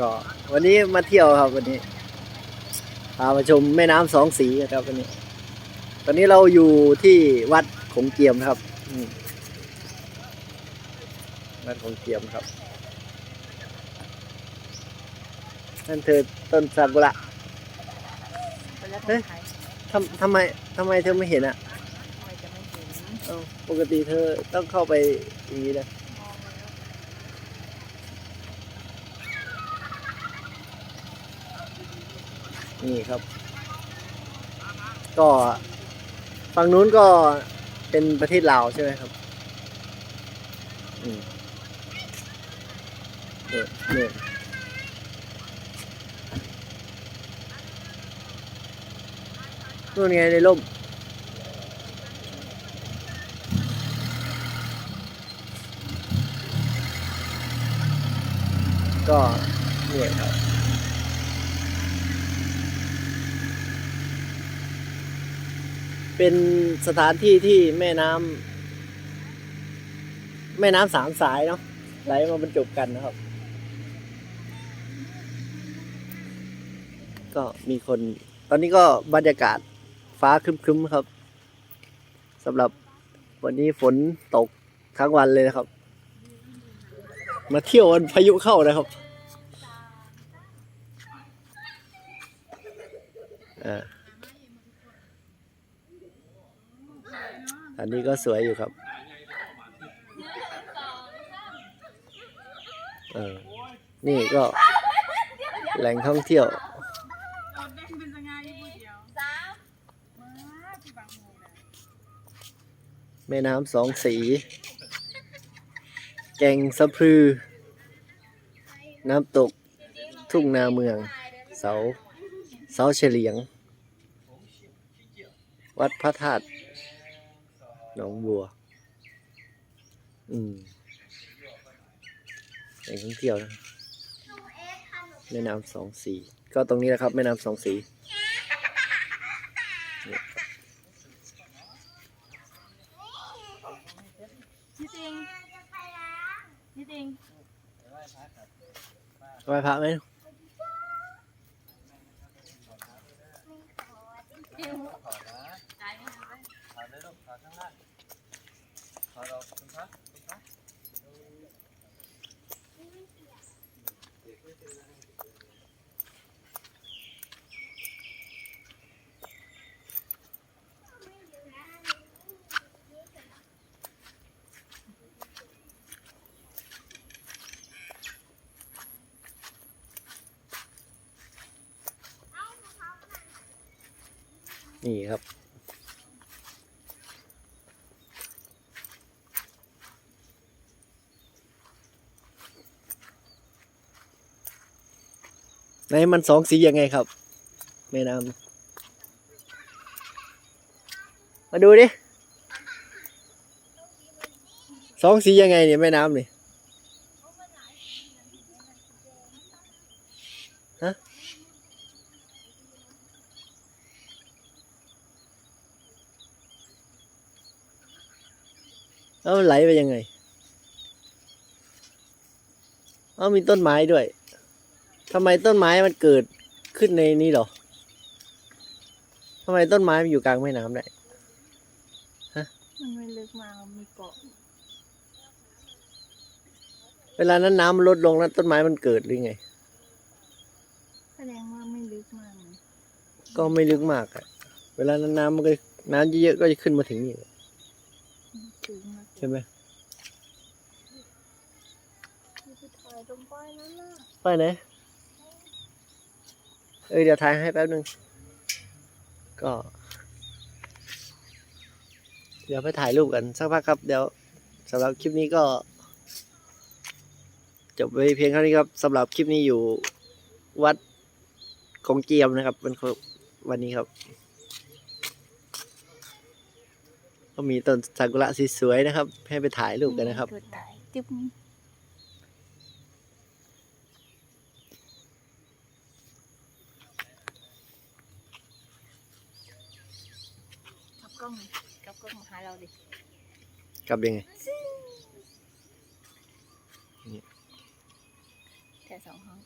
ก็วันนี้มาเที่ยวครับวันนี้พามาชมแม่น้ำสองสีครับวันนี้ ตอนนี้เราอยู่ที่วัดขงเกียมนะครับอืมวัดขงเกียมครับนั่นเธอต้นซากุระไปแล้วเอ๊ะขายทำทำไมทำไมเธอไม่เห็นอะทำไมจะไม่เห็นเอ้าปกติเธอต้องเข้าไปอย่างนี้นะ มองแล้ว นี่ครับ ก็ฝั่งนู้นก็เป็นประเทศลาวใช่ไหมครับเนี่ยเนี่ยนู่นไงในร่มก็เนี่ยครับ เป็นสถานที่ที่แม่น้ำแม่น้ำสามสายเนาะไหลมาบรรจบกันนะครับ ก็มีคน ตอนนี้ก็บรรยากาศฟ้าครึ้มๆครับสำหรับวันนี้ฝนตกทั้งวันเลยนะครับ มาเที่ยววันพายุเข้านะครับอ่า อันนี้ก็สวยอยู่ครับ เออ นี่ก็แหล่งท่องเที่ยว แม่น้ำสองสี แก่งสะพรือ น้ำตก ทุ่งนาเมือง เสา เสาเฉลียง วัดพระธาตุ นองบัว อืมแหล่งท่องเที่ยวนะแม่น้ำสองสี ก็ตรงนี้แหละครับแม่น้ำสองสีเนี่ยนี่จริงนี่จริงไหว้พระไหม จ่ายไม่ทัน นี่ครับ ในมันสองสียังไงครับ แม่น้ำมาดูดิสองสียังไงเนี่ยแม่น้ำนี่ฮะแล้วมันไหลไปยังไง เอามีต้นไม้ด้วย ทำไมต้นไม้มันเกิดขึ้นในนี้เหรอทำไมต้นไม้มันอยู่กลางแม่น้ำได้มันไม่ลึกมากมีเกาะเวลานั้นน้ำมันลดลงแล้วต้นไม้มันเกิดหรือไง แสดงว่าไม่ลึกมากนะก็ไม่ลึกมากอะเวลานั้นน้ำมันก็น้ำเยอะๆก็จะขึ้นมาถึงนี่สูงมากใช่ไหมไปถ่ายตรงป้ายนั้นน่ะไปไหน เอ้ยเดี๋ยวถ่ายให้แป๊บนึง ก็ เดี๋ยวไปถ่ายรูปกันสักพักครับ เดี๋ยวสำหรับคลิปนี้ก็จบไปเพียงเท่านี้ครับสำหรับคลิปนี้อยู่วัดของเกียมนะครับวันวันนี้ครับ ก็มีต้นซากุระสีสวยนะครับ ให้ไปถ่ายรูปกันนะครับกดถ่ายจึ๊บกลับกล้ องกลับกล้องมาหาเราดิกลับยังไงแค่สองห้อง